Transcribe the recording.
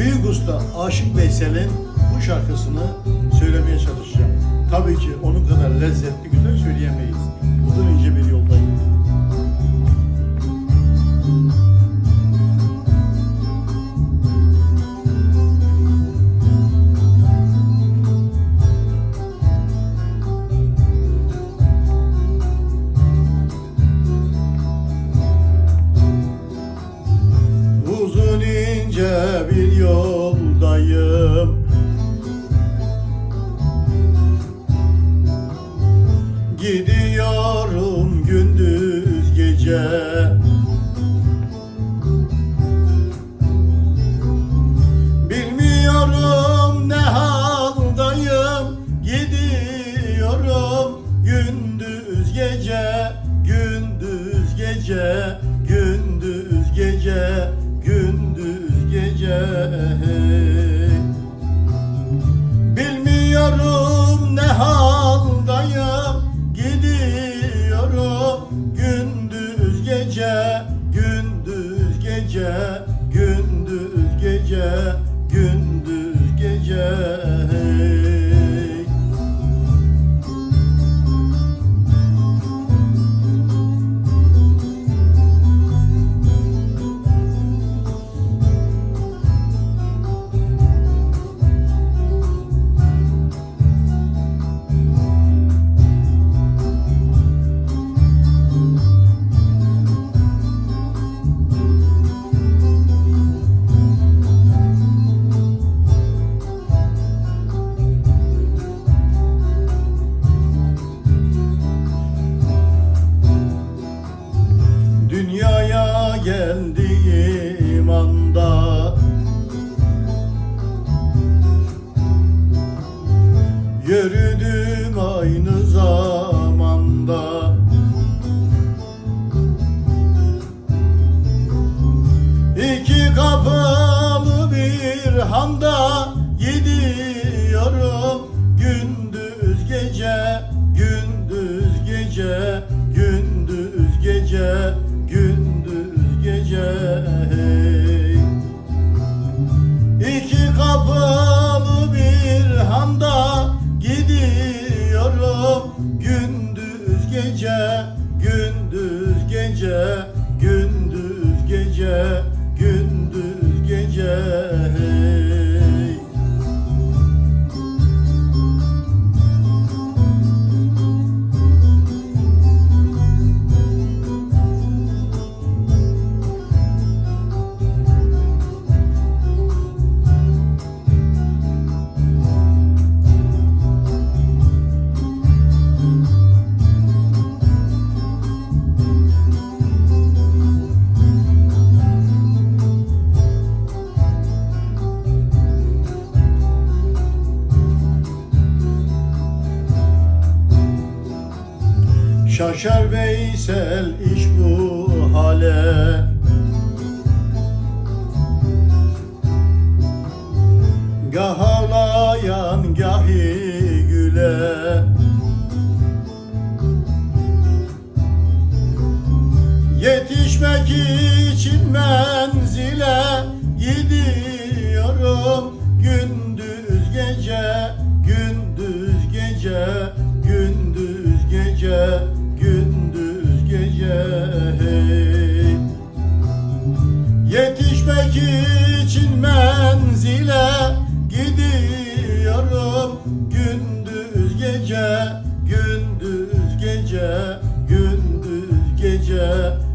Büyük usta Aşık Veysel'in bu şarkısını söylemeye çalışacağım. Tabii ki onun kadar lezzetli güzel söyleyemeyiz. Gündüz gece handa gidiyorum. Gündüz gece gündüz gece gündüz gece gündüz gece. Hey. İki kapılı bir handa gidiyorum. Gündüz gece gündüz gece Şaşar Veysel iş bu hale. Gah ağlayan gahi güle. Yetişmek için menzile gidiyorum. Gündüz gece, gündüz gece, gündüz gece, gündüz gece.